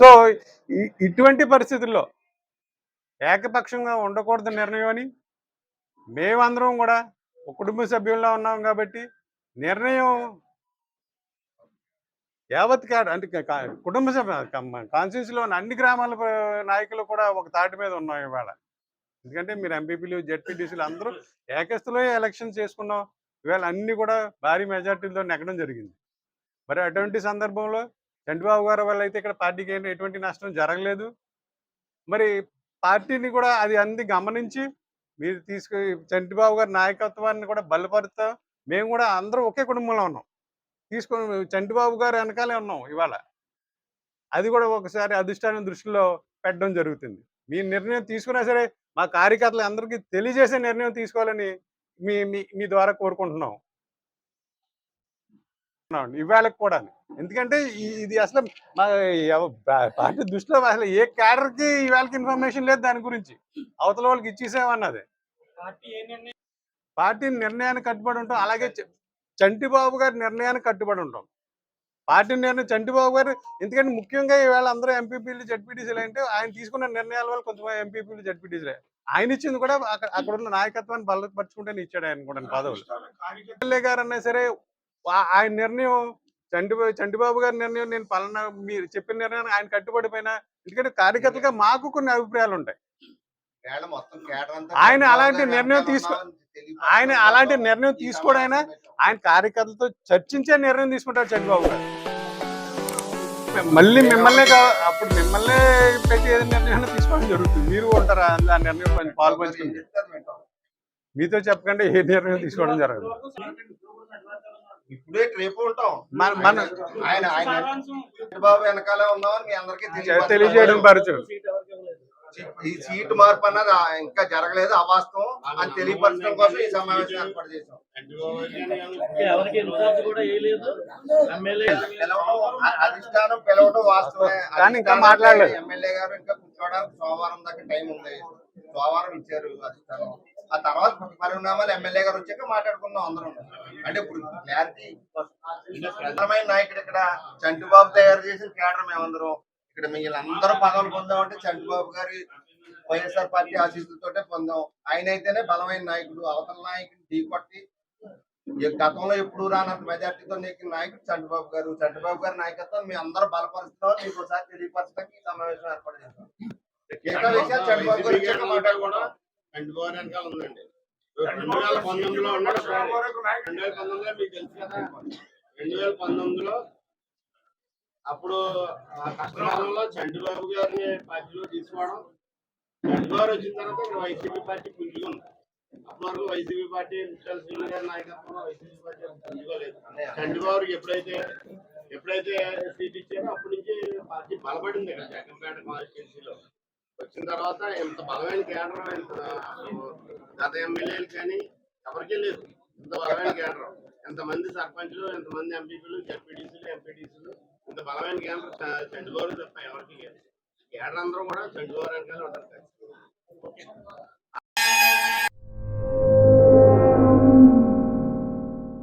So ఇటువంటి పరిస్థితుల్లో ఏకపక్షంగా ఉండకూడదు నిర్ణయం అని మేమందరం కూడా ఒక కుటుంబ సభ్యుల్లో ఉన్నాం కాబట్టి నిర్ణయం యావత్ క్యాడ్ అంటే కుటుంబ సభ్య కాన్స్టిట్యూన్సీలో ఉన్న అన్ని గ్రామాల నాయకులు కూడా ఒక తాటి మీద ఉన్నాం ఇవాళ. ఎందుకంటే మీరు ఎంపీపీలు జెడ్పీటీసీలు అందరూ ఏకస్థలో ఎలక్షన్ చేసుకున్నాం. ఇవాళ అన్ని కూడా భారీ మెజార్టీలతో నెగ్గడం జరిగింది. మరి అటువంటి సందర్భంలో చంద్రబాబు గారి వల్ల అయితే ఇక్కడ పార్టీకి ఏంటి ఎటువంటి నష్టం జరగలేదు. మరి పార్టీని కూడా అది అంది గమనించి మీరు తీసుకు చంద్రబాబు గారి నాయకత్వాన్ని కూడా బలపరుస్తా మేము కూడా అందరూ ఒకే కుటుంబంలో ఉన్నాం. తీసుకొని చంద్రబాబు గారు వెనకాలే ఉన్నాం ఇవాళ. అది కూడా ఒకసారి అధిష్టానం దృష్టిలో పెట్టడం జరుగుతుంది. మీ నిర్ణయం తీసుకున్నా సరే మా కార్యకర్తలు అందరికీ తెలియజేసే నిర్ణయం తీసుకోవాలని మీ మీ మీ ద్వారా కోరుకుంటున్నాం. ఇవాళకి కూడా ఎందుకంటే ఇది అసలు మా పార్టీ దృష్టిలో అసలు ఏ క్యాడర్కి ఇవాళకి ఇన్ఫర్మేషన్ లేదు దాని గురించి. అవతల వాళ్ళకి ఇచ్చేసామన్నది. పార్టీ నిర్ణయానికి కట్టుబడి ఉంటాం. అలాగే చంటిబాబు గారి నిర్ణయానికి కట్టుబడి ఉంటాం. పార్టీ నిర్ణయం చంటిబాబు గారు ఎందుకంటే ముఖ్యంగా ఈవేళ అందరూ ఎంపీపీలు జడ్పీటీసీలు అంటే ఆయన తీసుకున్న నిర్ణయాల వల్ల కొంచెం ఎంపీపీలు జడ్పీటీసీలే. ఆయన ఇచ్చింది కూడా అక్కడ ఉన్న నాయకత్వాన్ని బలపరుచుకుంటేనే ఇచ్చాడు ఆయన కూడా పదవులు. ఎమ్మెల్యే గారు అన్నా సరే ఆయన నిర్ణయం చంటిబాబు చంటిబాబు గారి నిర్ణయం నేను పలానా మీరు చెప్పిన నిర్ణయాన్ని ఆయన కట్టుబడిపోయినా ఎందుకంటే కార్యకర్తలుగా మాకు కొన్ని అభిప్రాయాలు ఉంటాయి ఆయన అలాంటి నిర్ణయం తీసుకో- ఆయన అలాంటి నిర్ణయం తీసుకోవడం ఆయన. కార్యకర్తలతో చర్చించే నిర్ణయం తీసుకుంటారు చంద్రబాబు గారు. మళ్ళీ మిమ్మల్ని అప్పుడు మిమ్మల్ని పెట్టి ఏదైనా నిర్ణయం తీసుకోవడం జరుగుతుంది. మీరు ఉంటారా? ఆ నిర్ణయం వింటాం. మీతో చెప్పకండి ఏ నిర్ణయం తీసుకోవడం జరగదు. ఇప్పుడే రేపు ఉంటాం. మన మన ఆయన ఆయన చంద్రబాబు వెనకాలే ఉన్నామని మీ అందరికీ. తెలియజేయడం పరచు. ఈ సీటు మార్పు అన్నది ఇంకా జరగలేదు అవాస్తవం. అని తెలియపరచడం కోసం ఈ సమావేశం ఏర్పాటు చేశాం. అధిష్టానం పిలవడం వాస్తవమే. ఇంకా మాట్లాడలేదు. ఎమ్మెల్యే గారు ఇంకా కూర్చోవడానికి సోమవారం దాకా టైం ఉంది. సోమవారం ఇచ్చారు అధిష్టానం. ఆ తర్వాత పరిణామాలు ఎమ్మెల్యే గారు వచ్చాక మాట్లాడుకుందాం అందరం. అంటే ఇప్పుడు క్లారిటీ ప్రధానమైన నాయకుడు ఇక్కడ చంటిబాబు తయారు చేసిన కేడర్ మేమందరం. ఇక్కడ వీళ్ళందరూ పదవులు పొందామంటే చంటిబాబు గారి వైఎస్ఆర్ పార్టీ ఆశీస్సులతోటే పొందాం. ఆయన అయితేనే బలమైన నాయకుడు అవతల నాయకుడిని ఢీకొట్టి గతంలో ఎప్పుడు రానంత మెజార్టీతో నీకు నాయకుడు చంద్రబాబు గారు. చంద్రబాబు గారి నాయకత్వం మీ అందరూ బలపరుస్తున్నాం మీకు ఒకసారి తెలియపరచడానికి సమావేశం ఏర్పాటు చేస్తాం. మిగతా విషయాలు చంద్రబాబు గారు వచ్చాక రెండు చంద్రబాబు వెనకాల ఉందండి రెండు వేల పంతొమ్మిదిలో ఉన్నాడు. రెండు వేల పంతొమ్మిదిలో మీకు తెలుసు కదా. రెండు వేల పంతొమ్మిదిలో అప్పుడు ఆ కష్టకాలంలో చంద్రబాబు గారిని పార్టీలో తీసుకోవడం. చంద్రబాబు వచ్చిన తర్వాత వైసీపీ పార్టీ పుంజుకుంది అప్పటి వరకు వైసీపీ పార్టీ ముఖ్యాల శ్రీని గారి నాయకత్వంలో వైసీపీ పార్టీ పుంజుకోలేదు చంద్రబాబుకి ఎప్పుడైతే ఎప్పుడైతే సీట్ ఇచ్చారో అప్పటి నుంచి పార్టీ బలపడింది ఇక్కడ జగన్పేట కాన్స్టిట్యున్సీలో. వచ్చిన తర్వాత ఇంత బలమైన కేంద్రం ఎంత గత ఎమ్మెల్యేలు కానీ ఎవరికీ లేదు. ఇంత బలమైన కేంద్రం ఎంతమంది సర్పంచ్లు ఎంతమంది ఎంపీపీలు జడ్పీటీసీలు ఎంపీటీసీలు ఇంత బలమైన కేంద్రం చండుగోరు తప్ప ఎవరికి లేదు. కేంద్రం అందరూ కూడా చండుగోరు వెనకాల ఉంటారు